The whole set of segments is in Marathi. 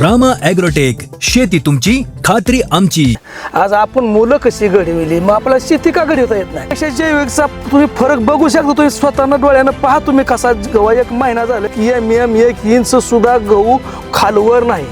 रामा ॲग्रोटेक शेती तुमची खात्री आमची. आज आपण मुलं कशी घडविली? मग आपल्याला शेती का घडवता येत नाही? अशा जैविकचा तुम्ही फरक बघू शकता. तुम्ही स्वतःनं डोळ्यानं पहा तुम्ही कसा गव्हा एक महिना झाला की एम एम एक इंच सुद्धा गहू खालवर नाही.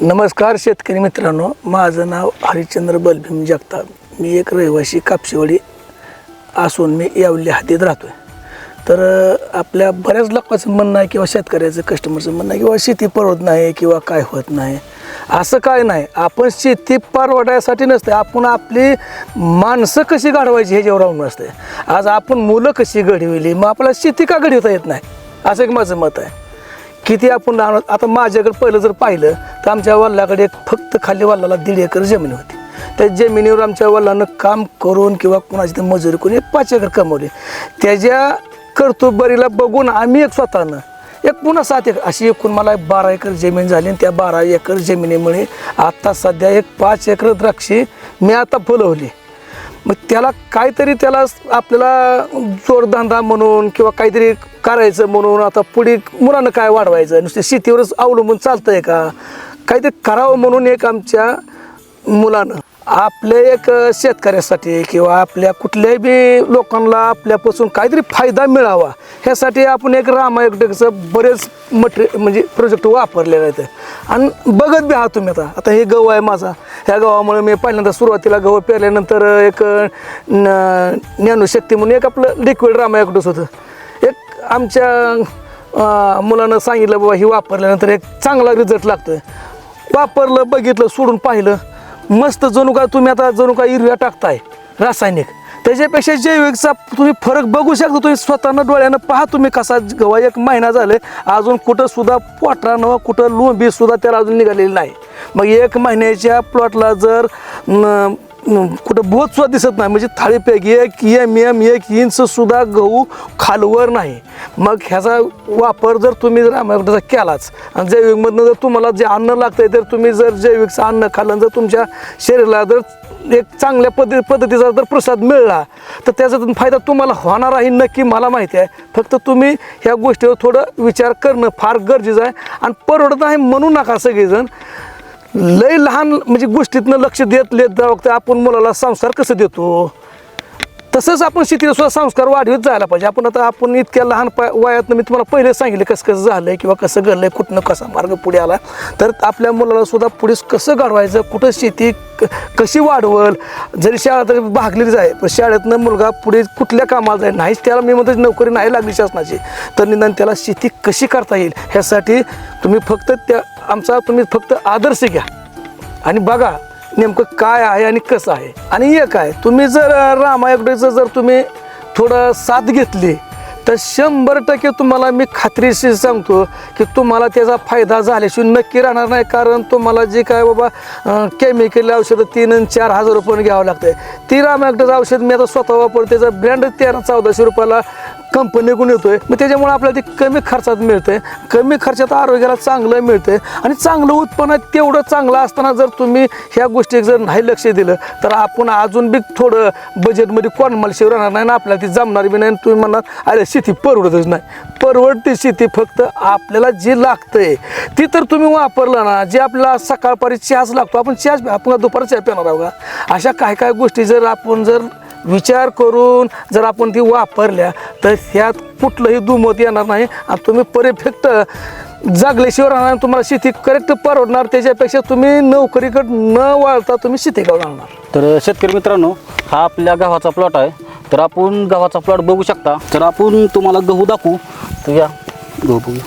नमस्कार शेतकरी मित्रांनो माझं नाव हरिश्चंद्र बलभीम जगताप. मी एक रहिवासी कापशीवाडी असून मी यावली हातीत राहतोय. तर आपल्या बऱ्याच लोकांचं म्हणणं आहे किंवा शेतकऱ्याचं कस्टमरचं म्हणणं आहे किंवा शेती परवडत नाही किंवा काय होत नाही. असं काय नाही. आपण शेती परवडायसाठी नसते आपण आपली माणसं कशी घडवायची ह्याच्यावर राहून नसते आज आपण मुलं कशी घडविली मग आपल्याला शेती का घडवता येत नाही? असं एक माझं मत आहे. किती आपण लहान आता माझ्याकडे पहिलं जर पाहिलं तर आमच्या वल्लाकडे एक फक्त खाली वडिलाला दीड एकर जमीन होती. त्या जमिनीवर आमच्या वडिलांनं काम करून किंवा कुणाची मजुरी करून एक पाच एकर कमवली. त्याच्या कर्तुबरीला बघून आम्ही एक स्वतःनं एक पुन्हा सात एकर अशी एकूण मला बारा एकर जमीन झाली आणि त्या बारा एकर जमिनीमुळे आत्ता सध्या एक पाच एकर द्राक्षे मी आता फुलवली. मग त्याला काहीतरी त्याला आपल्याला जोडधंदा म्हणून किंवा काहीतरी करायचं म्हणून आता पुढे मुलांना काय वाढवायचं? नुसते शेतीवरच अवलंबून चालतंय का? काहीतरी करावं म्हणून एक आमच्या मुलानं आपल्या एक शेतकऱ्यासाठी किंवा आपल्या कुठल्याही बी लोकांना आपल्यापासून काहीतरी फायदा मिळावा ह्यासाठी आपण एक रामायकचं बरेच मटेरियल म्हणजे प्रोजेक्ट वापरलेले आहेत. आणि बघत बी आहात तुम्ही आता. आता हे गहू आहे माझा. ह्या गव्हामुळे मी पहिल्यांदा सुरुवातीला गहू पेरल्यानंतर एक न- ज्ञानशक्ती म्हणून एक आपलं लिक्विड रामायकडूस होतं. एक आमच्या मुलानं सांगितलं बाबा ही वापरल्यानंतर एक चांगला रिझल्ट लागतोय. वापरलं बघितलं सोडून पाहिलं. मस्त जणू का तुम्ही आता जणू का युरिया टाकताय रासायनिक. त्याच्यापेक्षा जैविकचा तुम्ही फरक बघू शकता तुम्ही स्वतःनं डोळ्यानं पहा तुम्ही कसा गव्हा एक महिना झाले अजून कुठं सुद्धा पोटरानं कुठं लोंबी सुद्धा त्याला अजून निघालेली नाही. मग एक महिन्याच्या प्लॉटला जर कुठं बोध सुद्धा दिसत नाही म्हणजे थाळीपैकी एक एम एम एक इंच सुद्धा गहू खालवर नाही. मग ह्याचा वापर जर तुम्ही जर आम्हाला केलाच आणि जैविकमधनं जर तुम्हाला जे अन्न लागतं आहे तर तुम्ही जर जैविकचं अन्न खाल्लं जर तुमच्या शरीराला जर एक चांगल्या पद्धती पद्धतीचा जर प्रसाद मिळला तर त्याचा फायदा तुम्हाला होणार आहे नक्की मला माहिती आहे. फक्त तुम्ही ह्या गोष्टीवर थोडं विचार करणं फार गरजेचं आहे. आणि परवडत आहे म्हणू नका सगळेजण. लय लहान म्हणजे गोष्टीतनं लक्ष देत लेत जावं आपण मुलाला संसार कसं देतो? तसंच आपण शेतीला सुद्धा संस्कार वाढवत जायला पाहिजे. आपण आता आपण इतक्या लहान प वयात मी तुम्हाला पहिले सांगितलं कसं कसं झालं आहे किंवा कसं घडलंय कुठनं कसा मार्ग पुढे आला. तर आपल्या मुलाला सुद्धा पुढे कसं घडवायचं कुठं शेती क- कशी वाढवल जरी शाळा तरी भागलेली जाय पण शाळेतनं मुलगा पुढे कुठल्या कामाला जाईल नाहीच त्याला मी म्हणतो नोकरी नाही लागली शासनाची तर निदान त्याला शेती कशी करता येईल ह्यासाठी तुम्ही फक्त त्या आमचा तुम्ही फक्त आदर्श घ्या. आणि बघा नेमकं काय आहे आणि कसं आहे? आणि एक आहे तुम्ही जर रामायगडचं जर तुम्ही थोडं साथ घेतली तर शंभर टक्के तुम्हाला मी खात्रीशी सांगतो की तुम्हाला त्याचा फायदा झाल्याशिवाय नक्की राहणार नाही. कारण तुम्हाला जे काय बाबा केमिकल औषधं तीन आणि चार हजार रुपये घ्यावं लागतं ती रामायगडचं औषध मी आता स्वतः वापरतो त्याचा ब्रँड तेरा चौदाशे रुपयाला कंपनीकडून येतोय. मग त्याच्यामुळे आपल्याला ते कमी खर्चात मिळतंय. कमी खर्चात आरोग्याला चांगलं मिळतंय. आणि चांगलं उत्पन्न तेवढं चांगलं असताना जर तुम्ही ह्या गोष्टी जर नाही लक्ष दिलं तर आपण अजून बी थोडं बजेटमध्ये कॉनमालशिवर राहणार नाही ना आपल्याला ती जमणार बी नाही. आणि तुम्ही म्हणणार अरे शेती परवडतच नाही. परवडते शेती फक्त आपल्याला जे लागतंय ती तर तुम्ही वापरलं ना जे आपल्याला सकाळपारी चहाच लागतो. आपण चहाच आपण दुपारी चहा पिणार आहोत का? अशा काय काय गोष्टी जर आपण जर विचार करून जर आपण ती वापरल्या तर ह्यात कुठलंही दुमत येणार नाही. आणि तुम्ही परफेक्ट जागल्याशिवाय राहणार तुम्हाला शेती करेक्ट परवडणार त्याच्यापेक्षा तुम्ही नोकरीकडे न वाळता तुम्ही शेतीकडे राहणार तर शेतकरी मित्रांनो हा आपल्या गव्हाचा प्लॉट आहे. तर आपण गव्हाचा प्लॉट बघू शकता. तर आपण तुम्हाला गहू दाखवू. तर या गहू बघू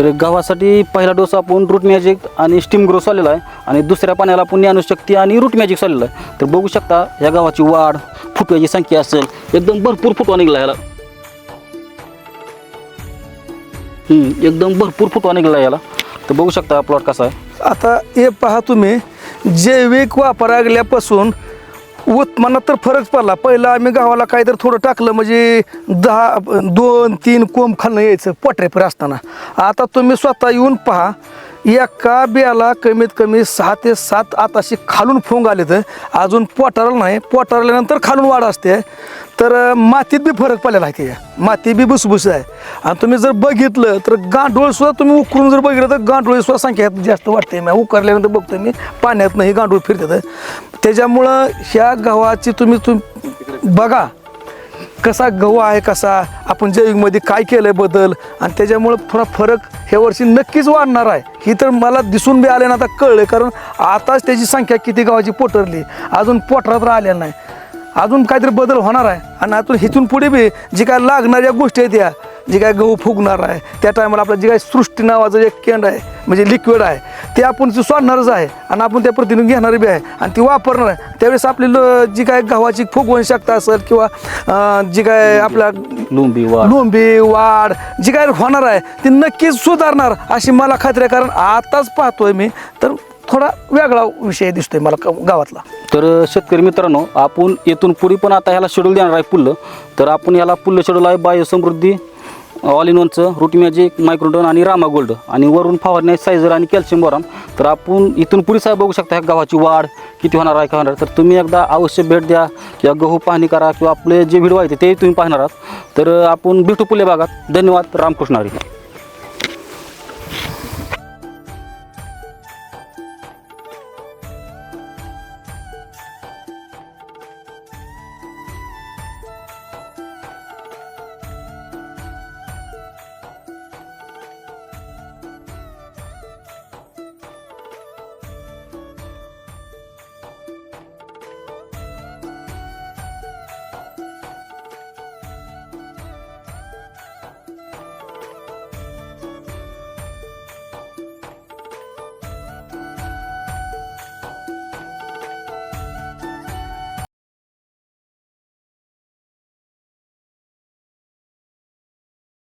तर गव्हासाठी पहिला डोस आपण रूट मॅजिक आणि स्टीम ग्रोस आलेला आहे. आणि दुसऱ्या पाण्याला आपण ज्ञानशक्ती आणि रूट मॅजिक चाललेला आहे. तर बघू शकता या गव्हाची वाढ फुटव्याची संख्या असेल एकदम भरपूर फुटवा निघाला याला. एकदम भरपूर फुटवा निघाला याला. तर बघू शकता प्लॉट कसा आहे. आता हे पहा तुम्ही जैविक वापरागल्यापासून उत्पन्नात तर फरक पडला. पहिलं आम्ही गावाला काहीतरी थोडं टाकलं म्हणजे दहा दोन तीन कोंब खाल्लं यायचं पोटरेपर असताना. आता तुम्ही स्वतः येऊन पहा एका बियाला कमीत कमी सहा ते सात आताशी खालून फोंग आले तर अजून पोटारला नाही पोटारल्यानंतर खालून वाढ असते. तर मातीत बी फरक पडलेला आहे ते. माती बी भुसभुस आहे. आणि तुम्ही जर बघितलं तर गांडूळ सुद्धा तुम्ही उकरून जर बघितलं तर गांडूळ सुद्धा संख्या जास्त वाटते मी उकरल्यानंतर बघतो मी पाण्यात नाही गांडूळ फिरतात. त्याच्यामुळं ह्या गव्हाची तुम्ही तुम बघा कसा गहू आहे कसा. आपण जैविकमध्ये काय केलं आहे बदल. आणि त्याच्यामुळं थोडा फरक ह्या वर्षी नक्कीच वाढणार आहे. ही तर मला दिसून बी आले ना आता कळलं कारण आताच त्याची संख्या किती गावाची पोटरली. अजून पोटरात राहिल्या नाही. अजून काहीतरी बदल होणार आहे. आणि अजून हिथून पुढे बी जी काय लागणाऱ्या गोष्टी आहेत या जे काय गहू फुगणार आहे त्या टायमाला आपलं जे काय सृष्टी नावाचं जे केंड आहे म्हणजे लिक्विड आहे ते आपण सोडणारच आहे आणि आपण त्या पद्धतीने घेणार बी आहे आणि ती वापरणार आहे. त्यावेळेस आपली ल- जी काय गव्हाची फुगवण शकता असेल किंवा जी काय आपल्या लुंबी लोंबी वाढ जी काय होणार आहे ती नक्कीच सुधारणार अशी मला खात्री आहे. कारण आताच पाहतोय मी तर थोडा वेगळा विषय दिसतोय मला गावातला. तर शेतकरी मित्रांनो आपण येथून पुढे पण आता ह्याला शेड्यूल देणार आहे पुल्लं तर आपण याला पुल्लं शेड्यूल आहे बायोसमृद्धी. ऑल इन वनचं रूट मॅजिक मायक्रोडोन आणि रामा गोल्ड आणि वरून फवारणी सायझर आणि कॅल्शियम बोरान तर आपण इथून पुढे साहेब बघू शकता ह्या गव्हाची वाढ किती होणार आहे का होणार तर तुम्ही एकदा अवश्य भेट द्या किंवा गहू पाहणी करा किंवा आपले जे व्हिडिओ आहेत ते तुम्ही पाहणार आहात. तर आपण भेटू पुले भागात. धन्यवाद. रामकृष्ण हरी.